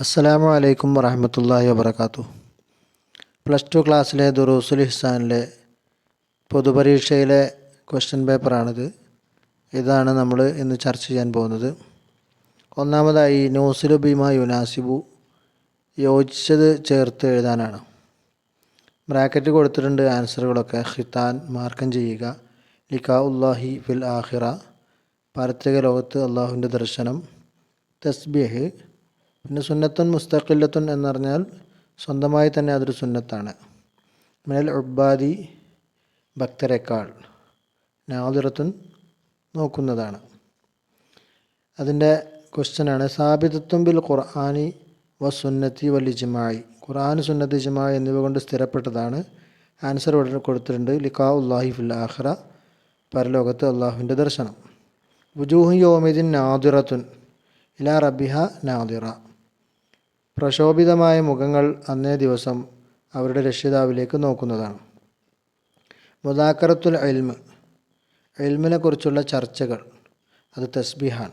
അസ്സലാമു അലൈക്കും വറഹമത്തല്ലാഹി വബർക്കാത്തു പ്ലസ് ടു ക്ലാസ്സിലെ ദുറൂസുൽ ഇഹ്സാനിലെ പൊതുപരീക്ഷയിലെ ക്വസ്റ്റ്യൻ പേപ്പറാണിത്. ഇതാണ് നമ്മൾ ഇന്ന് ചർച്ച ചെയ്യാൻ പോകുന്നത്. ഒന്നാമതായി നൂസിലു ബീമ യുനാസിബു യോജിച്ചത് ചേർത്ത് എഴുതാനാണ്. ബ്രാക്കറ്റ് കൊടുത്തിട്ടുണ്ട് ആൻസറുകളൊക്കെ ഖിത്താൻ മാർക്കം ചെയ്യുക. ലിക്കാ ഉല്ലാഹി ഫിൽ ആഹിറ പാരത്രിക ലോകത്ത് അള്ളാഹുവിന്റെ ദർശനം. തസ്ബീഹ്. പിന്നെ സുന്നത്തുൻ മുസ്തഖില്ലത്തുൻ എന്ന് പറഞ്ഞാൽ സ്വന്തമായി തന്നെ അതൊരു സുന്നത്താണ്. മിനൽ ഉബ്ബാദി ഭക്തരെക്കാൾ നാദിറത്തുൻ നോക്കുന്നതാണ്. അതിന്റെ ക്വസ്റ്റ്യനാണ് സാബിതത്വം ബിൽ ഖുർആാനി വ സുന്നത്തി വൽ ഇജ്മായി. ഖുർആൻ സുന്നത്ത് ഇജ്മായി എന്നിവ കൊണ്ട് സ്ഥിരപ്പെട്ടതാണ്. ആൻസർ കൊടുത്തിട്ടുണ്ട് ലിഖാ ഉല്ലാഹി ഫിൽ ആഹ്റ പരലോകത്ത് അള്ളാഹുവിന്റെ ദർശനം. വുജൂഹു യോമിദിൻ നാദിറത്തുൻ ഇലാ റബിഹ നാദിറ. പ്രശോഭിതമായ മുഖങ്ങൾ അന്നേ ദിവസം അവരുടെ രക്ഷിതാവിലേക്ക് നോക്കുന്നതാണ്. മുദാക്കറത്തുൽ എൽമ് എൽമിനെ കുറിച്ചുള്ള ചർച്ചകൾ അത് തസ്ബിഹാൻ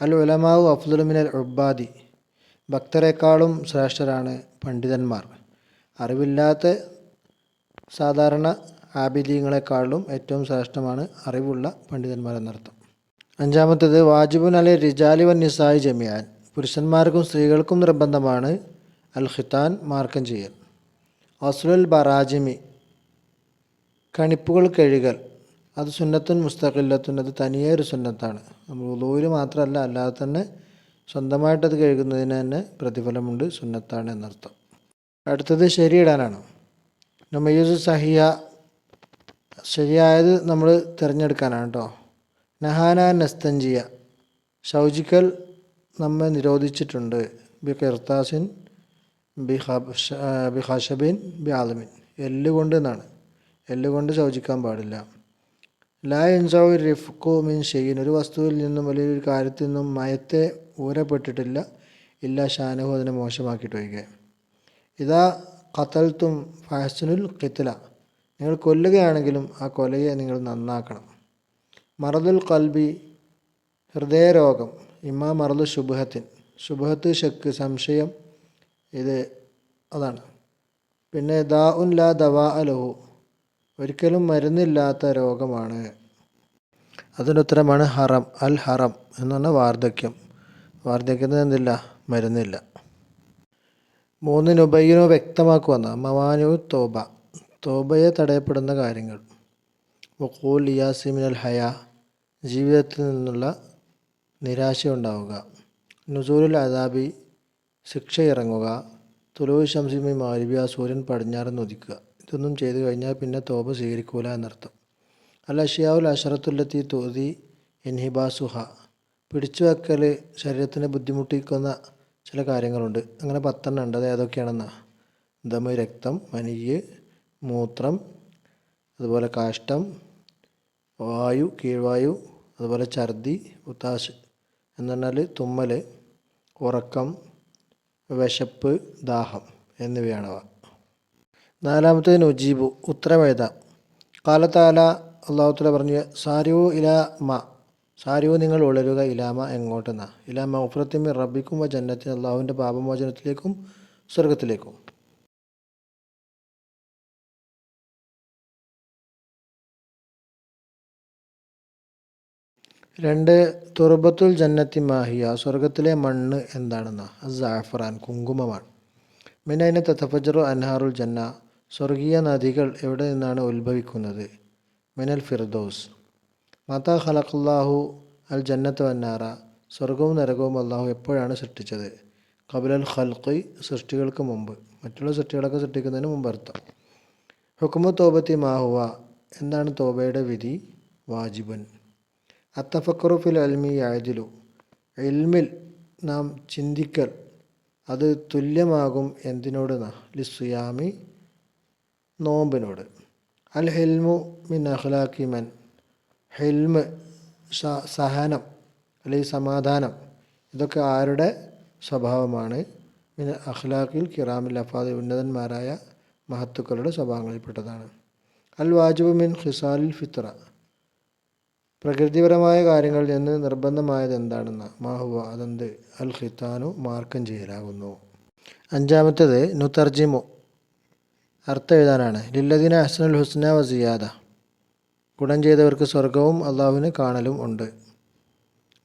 അൽ ഉലമാവു അഫ്ദുലുമിനൽ ഉബാദി ഭക്തരെക്കാളും ശ്രേഷ്ഠരാണ് പണ്ഡിതന്മാർ. അറിവില്ലാത്ത സാധാരണ ആബിദീങ്ങളെക്കാളും ഏറ്റവും ശ്രേഷ്ഠമാണ് അറിവുള്ള പണ്ഡിതന്മാരെന്നർത്ഥം. അഞ്ചാമത്തേത് വാജിബുൻ അലെ റിജാലി വൻ നിസായി ജമിയാൻ പുരുഷന്മാർക്കും സ്ത്രീകൾക്കും നിർബന്ധമാണ് അൽ ഖിത്താൻ മാർക്കം ചെയ്യൽ. അസുലുൽ ബറാജിമി കണിപ്പുകൾ കഴുകൽ. അത് സുന്നത്തുൻ മുസ്തഖില്ലത്തുൻ അത് തനിയെ ഒരു സുന്നത്താണ്. നമ്മൾ ഉദൂര് മാത്രമല്ല അല്ലാതെ തന്നെ സ്വന്തമായിട്ടത് കഴുകുന്നതിന് തന്നെ പ്രതിഫലമുണ്ട് സുന്നത്താണ് എന്നർത്ഥം. അടുത്തത് ശരിയിടാനാണ്. നമയൂസ് സഹിയ ശരിയായത് നമ്മൾ തിരഞ്ഞെടുക്കാനാണ് കേട്ടോ. നഹാന നസ്തഞ്ചിയ ശൗചിക്കൽ നമ്മെ നിരോധിച്ചിട്ടുണ്ട്. ബി കിർത്താസിൻ ബി ഹബ് ബി ഹഷബിൻ ബി ആലമിൻ. എല്ലുകൊണ്ട് എന്നാണ്. എല്ലുകൊണ്ട് ശൗചിക്കാൻ പാടില്ല. ലാ എൻസൗ റിഫ്കു മീൻ ഷെയിൻ ഒരു വസ്തുവിൽ നിന്നും വലിയൊരു കാര്യത്തിൽ നിന്നും മയത്തെ ഊരപ്പെട്ടിട്ടില്ല. ഇല്ല ഷാനഹു അതിനെ മോശമാക്കിയിട്ട് ഒഴികെ ഇതാ കത്തൽത്തും ഫാഷനുൽ കിത്തില നിങ്ങൾ കൊല്ലുകയാണെങ്കിലും ആ കൊലയെ നിങ്ങൾ നന്നാക്കണം. മറദുൽ കൽബി ഹൃദയരോഗം ഇമ്മാ മറലു ശുഭഹത്തിൻ ശുഭഹത്ത് ഷക്ക് സംശയം ഇത് അതാണ്. പിന്നെ ദാ ഉൻ ലാ ദവാ അലഹു ഒരിക്കലും മരുന്നില്ലാത്ത രോഗമാണ്. അതിനുത്തരമാണ് ഹറം അൽ ഹറം എന്ന് പറഞ്ഞാൽ വാർദ്ധക്യം. വാർദ്ധക്യത്തിന് എന്തില്ല? മരുന്നില്ല. മൂന്ന് ഉബയ്യനോ വ്യക്തമാക്കുവന്ന മവാനു തോബ. തോബയെ തടയപ്പെടുന്ന കാര്യങ്ങൾ. വഖൂൽ ലിയാസിമിനൽ ഹയ. ജീവിതത്തിൽ നിന്നുള്ള നിരാശ ഉണ്ടാവുക നുസൂലുൽ അദാബി ശിക്ഷ ഇറങ്ങുക തുലവ് ശംസിമി മാരിബിയ സൂര്യൻ പടിഞ്ഞാറ് നൊതിക്കുക ഇതൊന്നും ചെയ്തു കഴിഞ്ഞാൽ പിന്നെ തോപ സ്വീകരിക്കൂല എന്നർത്ഥം. അല്ല ഷിയാവുൽ അഷറത്തുല്ലത്തി തോതി എൻഹിബാസുഹ. പിടിച്ചു വെക്കൽ ശരീരത്തിനെ ബുദ്ധിമുട്ടിക്കുന്ന ചില കാര്യങ്ങളുണ്ട്. അങ്ങനെ പത്തെണ്ണം ഉണ്ട്. അത് ഏതൊക്കെയാണെന്നാ? ദമ രക്തം മനിയ് മൂത്രം അതുപോലെ കാഷ്ടം വായു കീഴ്വായു അതുപോലെ ഛർദി ഉത്താശ്. എന്ന് പറഞ്ഞാൽ തുമ്മൽ ഉറക്കം വിശപ്പ് ദാഹം എന്നിവയാണവ നാലാമത്തെ നുജീബു ഉത്തരമെഴുതാം കാലത്താല അള്ളാഹുത്തല പറഞ്ഞു സാരിയു ഇലാമ മ സാരിവു നിങ്ങൾ ഉളരുക ഇലാമ എങ്ങോട്ടെന്നാ. ഇലാമ ഉഫ്രത്തിമി റബ്ബിക്കും വ ജന്നത്തിന് അള്ളാഹുവിന്റെ പാപമോചനത്തിലേക്കും സ്വർഗത്തിലേക്കും രണ്ട് തുറബത്തുൽ ജന്നത്തി മാഹിയ സ്വർഗത്തിലെ മണ്ണ് എന്താണെന്ന്? ജാഫറാൻ കുങ്കുമമാണ്. മിനൈന തത്തഫജറു അൻഹാറുൽ ജന്ന സ്വർഗീയ നദികൾ എവിടെ നിന്നാണ് ഉത്ഭവിക്കുന്നത്? മിനൽ ഫിർദോസ്. മാതാ ഖലഖുല്ലാഹു അൽ ജന്നത്ത് വന്നാറ സ്വർഗവും നരകവും അള്ളാഹു എപ്പോഴാണ് സൃഷ്ടിച്ചത്? കബുലൽ ഖൽഖി സൃഷ്ടികൾക്ക് മുമ്പ്. മറ്റുള്ള സൃഷ്ടികളൊക്കെ സൃഷ്ടിക്കുന്നതിന് മുമ്പ് അർത്ഥം. ഹുക്കുമു തോബത്തി മാഹുവ എന്താണ് തോബയുടെ വിധി? വാജിബൻ. അത്തഫക്കറു ഫിൽ അൽമി ആയതിലു എൽമിൽ നാം ചിന്തിക്കൽ അത് തുല്യമാകും എന്തിനോട് ലിസുയാമി നോമ്പിനോട്. അൽ ഹെൽമു മിൻ അഹ്ലാഖി മൻ. ഹെൽമ് സഹനം അല്ലെങ്കിൽ സമാധാനം ഇതൊക്കെ ആരുടെ സ്വഭാവമാണ്? മിൻ അഖ്ലാഖിൽ കിറാമിൽ അഫാദ് ഉന്നതന്മാരായ മഹത്തുക്കളുടെ സ്വഭാവങ്ങളിൽപ്പെട്ടതാണ്. അൽ വാജിബ് മിൻ ഖിസാലിൽ ഫിത്ര. പ്രകൃതിപരമായ കാര്യങ്ങളിൽ നിന്ന് നിർബന്ധമായത് എന്താണെന്ന മാഹുവ അതെന്ത്? അൽ ഖിത്താനു മാർക്കം ചെയ്യലാകുന്നു. അഞ്ചാമത്തേത് നുതർജിമു. അർത്ഥം എഴുതാനാണ്. ലില്ലദിന അഹ്സനുൽ ഹുസ്ന വസിയാദ ഗുണം ചെയ്തവർക്ക് സ്വർഗവും അള്ളാഹുവിന് കാണലും ഉണ്ട്.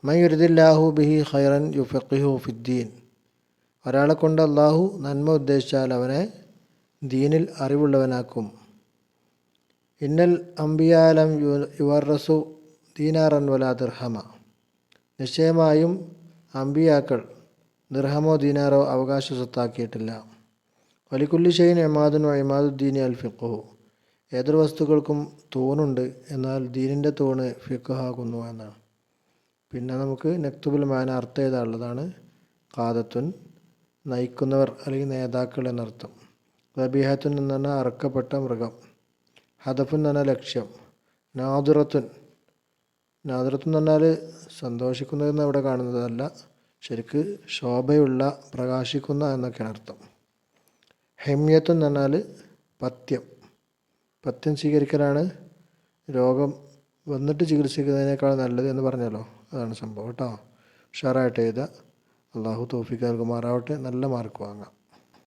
മയുരുദില്ലാഹു ബിഹി ഖൈറൻ യുഫഖിഹു ഫിദ്ദീൻ. ഒരാളെ കൊണ്ട് അള്ളാഹു നന്മ ഉദ്ദേശിച്ചാൽ അവനെ ദീനിൽ അറിവുള്ളവനാക്കും. ഇന്നൽ അംബിയാലം യുവർറസു ദീനാറൻ വല ദിർഹമ. നിശ്ചയമായും അമ്പിയാക്കൾ ദിർഹമോ ദീനാറോ അവകാശ സ്വത്താക്കിയിട്ടില്ല വലിക്കുല്ലി ഷെയ്ൻ എമാദുൻ ഇമാദുദ്ദീനി അൽ ഫിഖുഹു. ഏതൊരു വസ്തുക്കൾക്കും തൂണുണ്ട് എന്നാൽ ദീനിന്റെ തൂണ് ഫിഖുഹാകുന്നു എന്നാണ്. പിന്നെ നമുക്ക് നക്തുബുൽ മാന അർത്ഥം എഴുതാനുള്ളതാണ് കാതത്തുൻ നയിക്കുന്നവർ അല്ലെങ്കിൽ നേതാക്കൾ എന്നർത്ഥം. റബീഹത്തുൻ എന്ന് പറഞ്ഞാൽ അറക്കപ്പെട്ട മൃഗം. ഹദഫുൻ എന്ന ലക്ഷ്യം. നാദുറത്തുൻ നാദുറത്തുൻ എന്ന് പറഞ്ഞാൽ സന്തോഷിക്കുന്നതെന്ന് അവിടെ കാണുന്നതല്ല. ശരിക്ക് ശോഭയുള്ള പ്രകാശിക്കുന്ന എന്നൊക്കെയാണ് അർത്ഥം. ഹെമ്യത്വം എന്ന് പറഞ്ഞാൽ പത്യം പഥ്യം സ്വീകരിക്കലാണ് രോഗം വന്നിട്ട് ചികിത്സിക്കുന്നതിനേക്കാൾ നല്ലത് എന്ന് പറഞ്ഞല്ലോ. അതാണ് സംഭവം കേട്ടോ. ഉഷാറായിട്ട് എഴുതുക. അള്ളാഹു തോഫിക്ക് നൽകുമാറാവട്ടെ. നല്ല മാർക്ക് വാങ്ങാം.